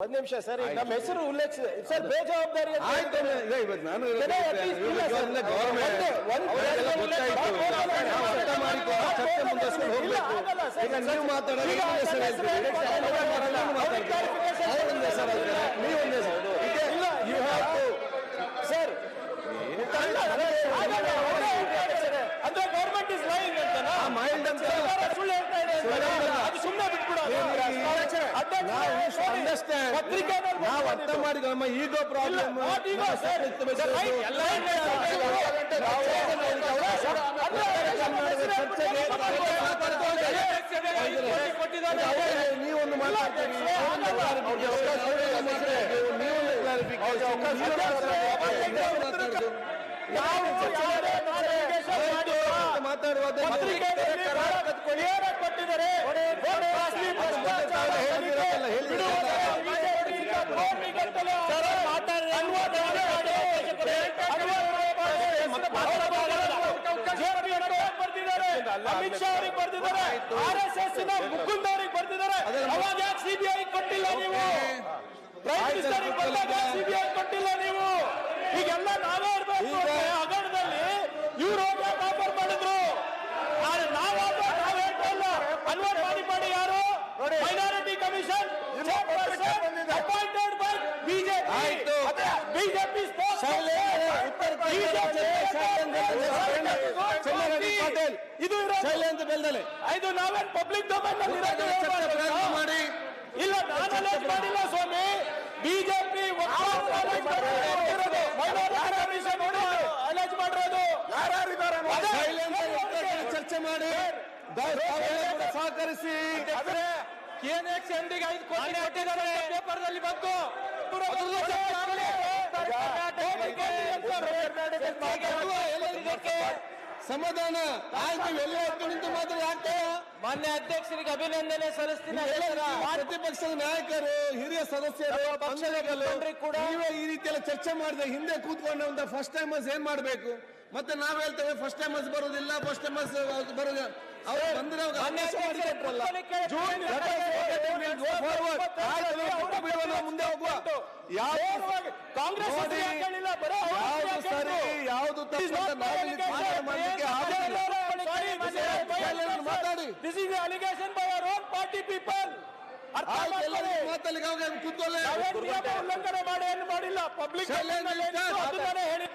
ಒಂದ್ ನಿಮಿಷ ಸರ್ ನಮ್ಮ ಹೆಸರು ಉಲ್ಲೇಖಿಸಿದೆ. ಸರ್ ಬೇಜವಾಬ್ದಾರಿ ಅಂತ ಆಯ್ತು ಈಗ ಇವತ್ತು ನಾನು ಕೆಲ at least ಇಲ್ಲ ಸರ್. ಗವರ್ಮೆಂಟ್ ಒಂದು- ಒಂದು ಗೊತ್ತಾಯ್ತು ನಾವು ಅರ್ಥ ಮಾಡಿಕೊಂಡು ಚರ್ಚೆ ಮುಂದುವರ್ಸ್ಕೊಂಡು ಹೋಗ್ಬೇಕು ಆಗಲ್ಲ ಸರ್. ಈಗ ನೀವು ಮಾತಾಡೋದು ಈಗ ಇನ್ನೊಂದು ಹೆಸರು ಹೆಸರು ಹೇಳ್ತೀರಿ ಹೇಳ್ತಾರೆ. ಅವ್ರು ಬರಲ್ಲ, ಅವ್ರು ಮಾತಾಡ್ತಾರೆ. ಅವ್ರೊಂದು ಹೆಸರು ಹೇಳ್ತಾರೆ ನೀವೊಂದು ಹೆಸರು ಈಗ ಇಲ್ಲ you have to ಸರ್ ಅಲ್ಲ, ಅಲ್ಲ, ಆಗಲ್ಲ, ಅವರೇ ಹೇಳ್ತಾರೆ ಸರ್. ಅಂದ್ರೆ ಗೌರ್ಮೆಂಟ್ ಇಸ್ ಲೈಂಗ್ mind ಅಂತ ಸುಳ್ಳು ಹೇಳ್ತಾ ಇದೆ. ಅದು ಸುಮ್ಮನೆ ಬಿಟ್ಬಿಡೋದು. ಅಂಡರ್ಸ್ಟ್ಯಾಂಡ್ ಅಧ್ಯಕ್ಷರೇ, ನಾವು ಅರ್ಥ ಬಂದಿದ್ದು. ಮಾಡಿ ನಮ್ಮ ಈಗೋ ಪ್ರಾಬ್ಲಮ್ ನೀವೊಂದು ಮಾತಾಡ್ತೀರಿ. ಮಾತಾಡುವಾಗ ಕೊಟ್ಟಿದ್ದಾರೆ ಅಮಿತ್ ಶಾ ಅವರಿಗೆ ಬರ್ದಿದ್ದಾರೆ. ಆರ್ ಎಸ್ ಎಸ್ನ ಮುಕುಂದ್ ಅವರಿಗೆ ಬರ್ದಿದ್ದಾರೆ ಅವಾಗ ಯಾಕೆ ಸಿಬಿಐ ಕೊಟ್ಟಿಲ್ಲ ನೀವು? ಪ್ರೈಮ್ ಮಿನಿಸ್ಟರ್ ಬಂದಾಗ ಸಿಬಿಐ ಕೊಟ್ಟಿಲ್ಲ ನೀವು? ಈಗೆಲ್ಲ ನಾವೇ ಇರ್ಬೇಕು ಹಗರಣದಲ್ಲಿ ಇವ್ರು ಹೋಗಿ ಆಫರ್ ಮಾಡಿದ್ರು ಆದ್ರೆ ನಾವು offer ನಾವು ಹೇಳ್ತಾ ಇಲ್ಲ ಅನ್ವರ್ ಮಾಡಿ ಮಾಡಿ ಯಾರು minority commission appointed by BJP. BJP ಇದು. ಶೈಲೇಂದ್ರ ಬೆಲ್ದಲೆ ಇದು ನಾವೇನ್ ಪಬ್ಲಿಕ್ ಡೊಮೈನ್ ಮಾಡಿ. ಇಲ್ಲ ನಾನು ಮಾಡಿಲ್ಲ ಸ್ವಾಮಿ. ಬಿಜೆಪಿ ಮಾಡಿರೋದು. ಚರ್ಚೆ ಮಾಡಿ. ಸಹಕರಿಸಿ. ಕೆಎನ್ಎಕ್ಸ್ ಚಂದಿಗೆ ಐದು ಕೋಟಿ ಕೊಟ್ಟಿದ್ದಾರೆ ಪೇಪರ್ನಲ್ಲಿ ಬಂತು ಸಮಾಧಾನ. ನಿಂತು ಮಾತ್ರ ಯಾಕೆ? ಮಾನ್ಯ ಅಧ್ಯಕ್ಷರಿಗೆ ಅಭಿನಂದನೆ ಸಲ್ಲಿಸ್ತೀನಿ ಪ್ರತಿಪಕ್ಷದ ನಾಯಕರು ಹಿರಿಯ ಸದಸ್ಯರು ಪಕ್ಷದ ಕೂಡ ನೀವೇ ಈ ರೀತಿಯೆಲ್ಲ ಚರ್ಚೆ ಮಾಡಿದೆ ಹಿಂದೆ ಕೂತ್ಕೊಂಡ ಫಸ್ಟ್ ಟೈಮರ್ಸ್ ಏನ್ ಮಾಡ್ಬೇಕು? ಮತ್ತೆ ನಾವ್ ಹೇಳ್ತೇವೆ ಫಸ್ಟ್ ಟೈಮರ್ಸ್ ಬರೋದಿಲ್ಲ ಫಸ್ಟ್ ಟೈಮರ್ಸ್ ಬರೋದ ಅವರು ಬಂದ್ರೆ ಮುಂದೆ ಹೋಗುವ. ಯಾವ್ದು ಕಾಂಗ್ರೆಸ್ ಯಾವ್ದು ಸರಿ? ಯಾವ್ದು This is the allegation by our own party people. ಉಲ್ಲಂಘನೆ ಮಾಡಿ ಏನು ಮಾಡಿಲ್ಲ ಪಬ್ಲಿಕ್ ಅದನ್ನೇ ಹೇಳಿ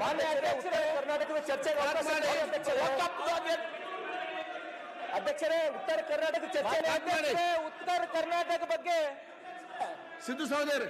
ಮಾನ್ಯ ಅಧ್ಯಕ್ಷರೇ ಕರ್ನಾಟಕದ ಚರ್ಚೆಗೆ ಅಧ್ಯಕ್ಷರೇ. ಉತ್ತರ ಕರ್ನಾಟಕ ಚರ್ಚೆ. ಉತ್ತರ ಕರ್ನಾಟಕ ಬಗ್ಗೆ ಸಿದ್ದು ಸಹೋದರಿ